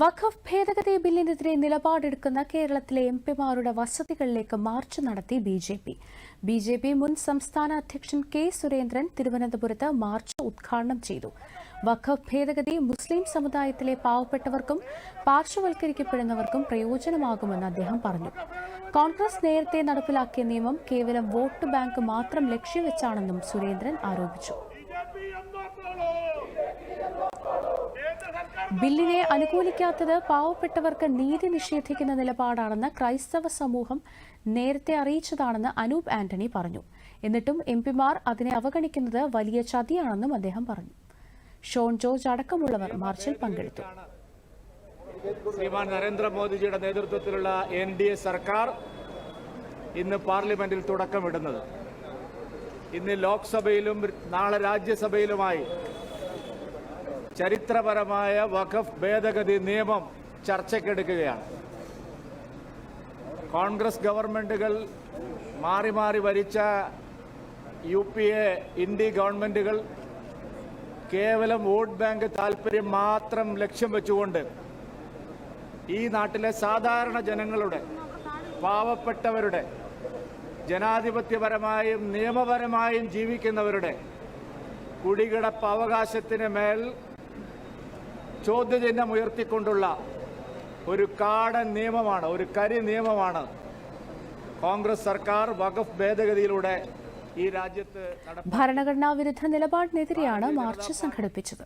വഖഫ് ഭേദഗതി ബില്ലിനെതിരെ നിലപാടെടുക്കുന്ന കേരളത്തിലെ എം പിമാരുടെ വസതികളിലേക്ക് മാർച്ച് നടത്തി B J P. B J P മുൻ സംസ്ഥാന അധ്യക്ഷൻ കെ സുരേന്ദ്രൻ തിരുവനന്തപുരത്ത് മാർച്ച് ഉദ്ഘാടനം ചെയ്തു. വഖഫ് ഭേദഗതി മുസ്ലിം സമുദായത്തിലെ പാവപ്പെട്ടവർക്കും പാർശ്വവൽക്കരിക്കപ്പെടുന്നവർക്കും പ്രയോജനമാകുമെന്ന് അദ്ദേഹം പറഞ്ഞു. കോൺഗ്രസ് നേരത്തെ നടപ്പിലാക്കിയ നിയമം കേവലം വോട്ട് ബാങ്ക് മാത്രം ലക്ഷ്യവെച്ചാണെന്നും സുരേന്ദ്രൻ ആരോപിച്ചു. ബില്ലിനെ അനുകൂലിക്കാത്തത് പാവപ്പെട്ടവർക്ക് നീതി നിഷേധിക്കുന്ന നിലപാടാണെന്ന് ക്രൈസ്തവ സമൂഹം നേരത്തെ അറിയിച്ചതാണെന്ന് അനൂപ് ആന്റണി പറഞ്ഞു. എന്നിട്ടും എം പിമാർ അതിനെ അവഗണിക്കുന്നത് വലിയ ചതിയാണെന്നും അദ്ദേഹം പറഞ്ഞു. ഷോൺ ജോർജ് അടക്കമുള്ളവർ മാർച്ചിൽ പങ്കെടുത്തു. ശ്രീമാൻ നരേന്ദ്രമോദിജിയുടെ നേതൃത്വത്തിലുള്ള എൻ ഡി എ സർക്കാർ ഇന്ന് പാർലമെന്റിൽ തുടക്കമിടുന്നത്. ഇന്ന് ലോക്സഭയിലും നാളെ രാജ്യസഭയിലുമായി ചരിത്രപരമായ വഖഫ് ഭേദഗതി നിയമം ചർച്ചയ്ക്കെടുക്കുകയാണ്. കോൺഗ്രസ് ഗവൺമെന്റുകൾ മാറി മാറി ഭരിച്ച യു പി എ ഇന്ത്യ ഗവൺമെന്റുകൾ കേവലം വോട്ട് ബാങ്ക് താല്പര്യം മാത്രം ലക്ഷ്യം വെച്ചുകൊണ്ട് ഈ നാട്ടിലെ സാധാരണ ജനങ്ങളുടെ പാവപ്പെട്ടവരുടെ ജനാധിപത്യപരമായും നിയമപരമായും ജീവിക്കുന്നവരുടെ കുടികിടപ്പ് അവകാശത്തിന് മേൽ ചോദ്യചിഹ്നം ഉയർത്തിക്കൊണ്ടുള്ള ഒരു കാടൻ നിയമമാണ് ഒരു കരി നിയമമാണ് കോൺഗ്രസ് സർക്കാർ വഖഫ് ഭേദഗതിയിലൂടെ ഈ രാജ്യത്ത് ഭരണഘടനാ വിരുദ്ധ നിലപാടിനെതിരെയാണ് മാർച്ച് സംഘടിപ്പിച്ചത്.